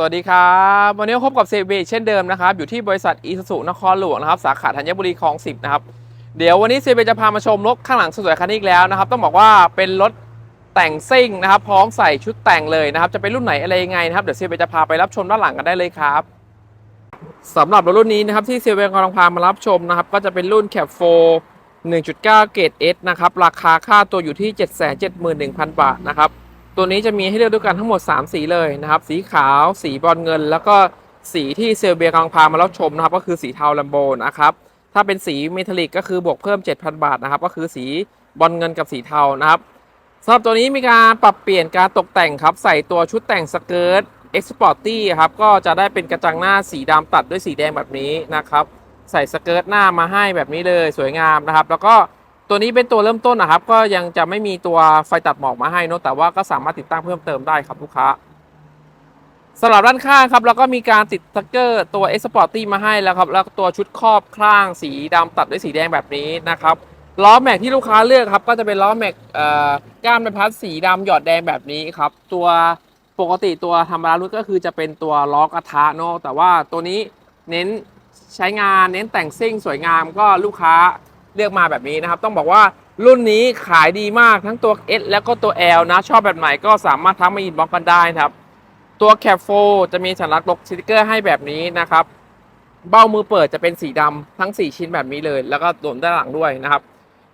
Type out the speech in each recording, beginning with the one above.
สวัสดีครับ วันนี้พบกับเซเบเช่นเดิมนะครับ อยู่ที่บริษัทอีซูซุนครหลวงนะครับ สาขาธัญบุรีคลองสิบนะครับ เดี๋ยววันนี้เซเบจะพามาชมรถข้างหลังสวยๆคันนี้อีกแล้วนะครับ ต้องบอกว่าเป็นรถแต่งซิ่งนะครับ พร้อมใส่ชุดแต่งเลยนะครับ จะเป็นรุ่นไหนอะไรยังไงนะครับ เดี๋ยวเซเบจะพาไปรับชมด้านหลังกันได้เลยครับสำหรับรถรุ่นนี้นะครับที่เซเบกำลังพามารับชมนะครับ ก็จะเป็นรุ่นแคปโฟ1.9 เกรด S นะครับ ราคาค่าตัวอยู่ที่ 771,000 บาทนะครับ ตัวนี้จะมีให้เลือกด้วยกันทั้งหมด 3 สีเลยนะครับ สีขาว สีบอลเงิน แล้วก็สีที่เซลเบียกำลังพามารับชมนะครับ ก็คือสีเทาลัมโบนะครับ ถ้าเป็นสีเมทัลลิกก็คือบวกเพิ่ม 7,000 บาทนะครับ ก็คือสีบอลเงินกับสีเทานะครับสำหรับตัวนี้มีการปรับเปลี่ยนการตกแต่งครับ ใส่ตัวชุดแต่งสเกิร์ต e x p o r t y ครับ ก็จะได้เป็นกระจังหน้าสีดำตัดด้วยสีแดงแบบนี้นะครับ ใส่สเกิร์ตหน้ามาให้แบบนี้เลยสวยงามนะครับ แล้วก็ ตัวนี้เป็นตัวเริ่มต้นนะครับ ก็ยังจะไม่มีตัวไฟตัดหมอกมาให้นะแต่ว่าก็สามารถติดตั้งเพิ่มเติมได้ครับลูกค้าสำหรับด้านข้างครับเราก็มีการติดสติกเกอร์ตัว e x p o r t y มาให้แล้วครับแล้วตัวชุดครอบข้างสีดำตัดด้วยสีแดงแบบนี้นะครับล้อแม็กที่ลูกค้าเลือกครับ ก็จะเป็นล้อแม็กเอ่อก้านใบพัดสีดำหยอดแดงแบบนี้ครับ ตัวปกติตัวธรรมดารุ่นก็คือจะเป็นตัวล้อกระทะเนอะแต่ว่าตัวนี้เน้นใช้งานเน้นแต่งซิ่งสวยงามก็ลูกค้า เลือกมาแบบนี้นะครับ ต้องบอกว่ารุ่นนี้ขายดีมากทั้งตัว S แล้วก็ตัว L นะ ชอบแบบไหนก็สามารถทักมาอินบ็อกกันได้นะครับ ตัวแคปโฟจะมีสัญลักษณ์ลกสติกเกอร์ให้แบบนี้นะครับ เบ้ามือเปิดจะเป็นสีดำทั้ง 4 ชิ้นแบบนี้เลย แล้วก็รวมด้านหลังด้วยนะครับ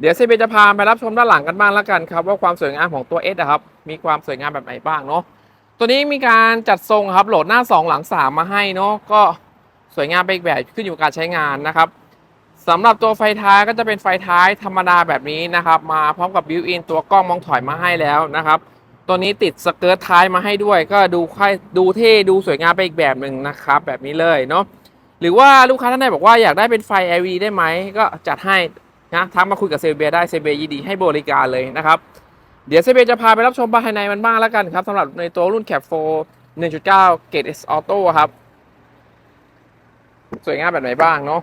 เดี๋ยวเซเบจะพาไปรับชมด้านหลังกันบ้างแล้วกันครับ ว่าความสวยงามของตัว S นะครับ มีความสวยงามแบบไหนบ้างเนาะตัวนี้มีการจัดทรงครับโหลดหน้า 2 หลัง 3 มาให้เนาะก็สวยงามไปอีกแบบขึ้นอยู่กับการใช้งานนะครับ สำหรับตัวไฟท้ายก็จะเป็นไฟท้ายธรรมดาแบบนี้นะครับ มาพร้อมกับบิวอินตัวกล้องมองถอยมาให้แล้วนะครับ ตัวนี้ติดสเกิร์ตท้ายมาให้ด้วย ก็ดูค่อยดูเท่ดูสวยงามไปอีกแบบหนึ่งนะครับ แบบนี้เลยเนาะหรือว่าลูกค้าท่านใดบอกว่าอยากได้เป็นไฟ LED ได้ไหมก็จัดให้นะทักมาคุยกับเซเบียได้เซเบียยินดีให้บริการเลยนะครับ เดี๋ยวเซเบียจะพาไปรับชมภายในมันบ้างแล้วกันครับสำหรับในตัวรุ่นแคปโฟ1.9 เกรด S Auto ครับ สวยงามแบบไหนบ้างเนาะ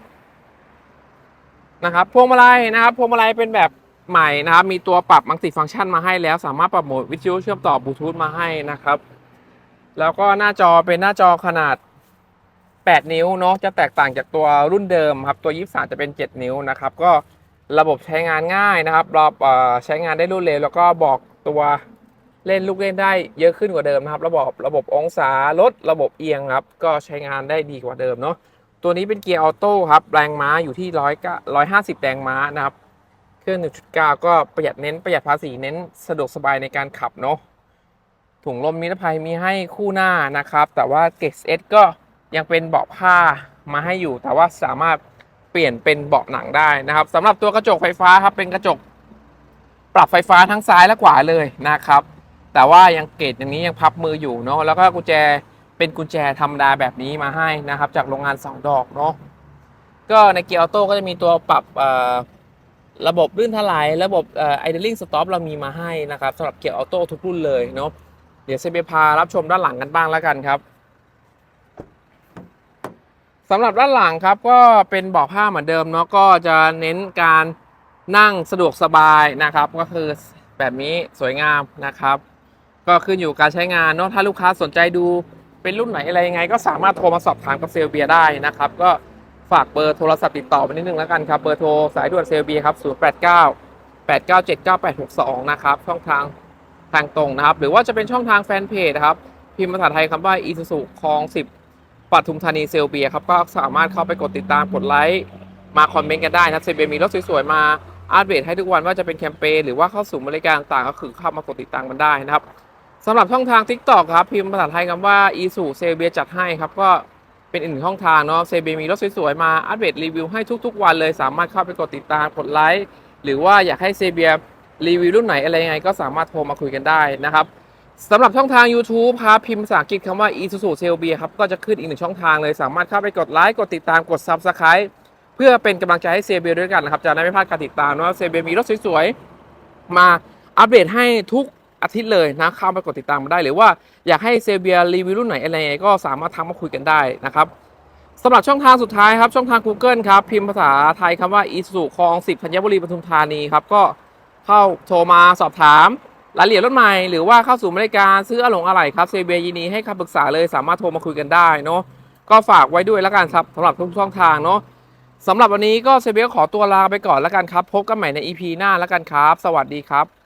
นะครับพวงมาลัยนะครับพวงมาลัยเป็นแบบใหม่นะครับ มีตัวปรับมัลติฟังก์ชันมาให้แล้ว สามารถปรับโหมดวิทยุเชื่อมต่อบลูทูธมาให้นะครับ แล้วก็หน้าจอเป็นหน้าจอขนาด 8 นิ้วเนาะจะแตกต่างจากตัวรุ่นเดิมครับ ตัว 23 จะเป็น 7 นิ้วนะครับ ก็ระบบใช้งานง่ายนะครับรอบใช้งานได้รวดเร็วแล้วก็บอกตัวเล่นลูกเล่นได้เยอะขึ้นกว่าเดิมนะครับ ระบบระบบองศาลดระบบเอียงครับ ก็ใช้งานได้ดีกว่าเดิมเนาะ ตัวนี้เป็นเกียร์ออโต้ครับแรงม้าอยู่ที่ร้อยร้อยห้าสิบแรงม้านะครับ เครื่อง1.9ก็ประหยัดเน้นประหยัดภาษีเน้นสะดวกสบายในการขับเนาะถุงลมนิรภัยมีให้คู่หน้านะครับ แต่ว่าเก x เอสก็ยังเป็นเบาะผ้ามาให้อยู่ แต่ว่าสามารถเปลี่ยนเป็นเบาะหนังได้นะครับสำหรับตัวกระจกไฟฟ้าครับเป็นกระจกปรับไฟฟ้าทั้งซ้ายและขวาเลยนะครับ แต่ว่ายังเกตอย่างนี้ยังพับมืออยู่เนาะแล้วก็กุญแจ เป็นกุญแจธรรมดาแบบนี้มาให้นะครับ จากโรงงาน 2 ดอกเนาะก็ในเกียร์ออโต้ก็จะมีตัวปรับระบบลื่นถลายระบบไอเดลลิงสต็อปเรามีมาให้นะครับสำหรับเกียร์ออโต้ทุกรุ่นเลยเนาะเดี๋ยวเซเบพารับชมด้านหลังกันบ้างแล้วกันครับสำหรับด้านหลังครับก็เป็นเบาะผ้าเหมือนเดิมเนาะก็จะเน้นการนั่งสะดวกสบายนะครับ ก็คือแบบนี้สวยงามนะครับ ก็ขึ้นอยู่การใช้งานเนาะถ้าลูกค้าสนใจดู เป็นรุ่นไหนอะไรยังไง ก็สามารถโทรมาสอบถามกับเซลเบียได้นะครับ ก็ฝากเบอร์โทรศัพท์ติดต่อไปนิดนึงแล้วกันครับ เบอร์โทรสายด่วนเซลเบียครับ 089 897 9862 นะครับ ช่องทางทางตรงนะครับ หรือว่าจะเป็นช่องทางแฟนเพจครับ พิมพ์ภาษาไทยคำว่าอีซูซูคลอง 10ปัทุมธานีเซลเบียครับ ก็สามารถเข้าไปกดติดตามกดไลค์มาคอมเมนต์กันได้นะเซลเบียมีรถสวยๆมาอัปเดตให้ทุกวันว่าจะเป็นแคมเปญหรือว่าเข้าสู่บริการต่างก็คือเข้ามากดติดตามกันได้นะครับ สำหรับช่องทาง TikTok ครับ พิมพ์ภาษาไทยคำว่าอีสูเซเบียจัดให้ครับ ก็เป็นอีกหนึ่งช่องทางเนาะเซเบียมีรถสวยๆ มาอัปเดตรีวิวให้ทุกๆ วันเลยสามารถเข้าไปกดติดตามกดไลค์หรือว่าอยากให้เซเบียรีวิวรุ่นไหนอะไรยังไง ก็สามารถโทรมาคุยกันได้นะครับสำหรับช่องทาง YouTube ครับพิมพ์ภาษาอังกฤษคำว่า e s u s u s a l b i a ครับก็จะขึ้นอีกหนึ่งช่องทางเลย สามารถเข้าไปกดไลค์กดติดตามกด Subscribe เพื่อเป็นกำลังใจให้เซเบียด้วยกันนะครับจะได้ไม่พลาดการติดตามว่าเซเบียมีรถสวยๆมาอัปเดตให้ทุก อาทิตย์เลยนะเข้าไปกดติดตามมาได้หรือว่าอยากให้เซเบียรีวิวรุ่นไหนอะไรยังไงก็สามารถทักมาคุยกันได้นะครับสำหรับช่องทางสุดท้ายครับ ช่องทาง Google ครับ พิมพ์ภาษาไทยคำว่าอีสุคลอง10ธัญบุรีปทุมธานีครับ ก็เข้าโทรมาสอบถามรายละเอียดรถใหม่ หรือว่าเข้าสู่บริการซื้ออะหลงอะไหล่ครับเซเบียยินดีให้คำปรึกษาเลยสามารถโทรมาคุยกันได้เนาะก็ฝากไว้ด้วยแล้วกันครับสำหรับทุกช่องทางเนาะสำหรับวันนี้ก็เซเบียขอตัวลาไปก่อนแล้วกันครับ พบกันใหม่ใน EP หน้าแล้วกันครับ สวัสดีครับ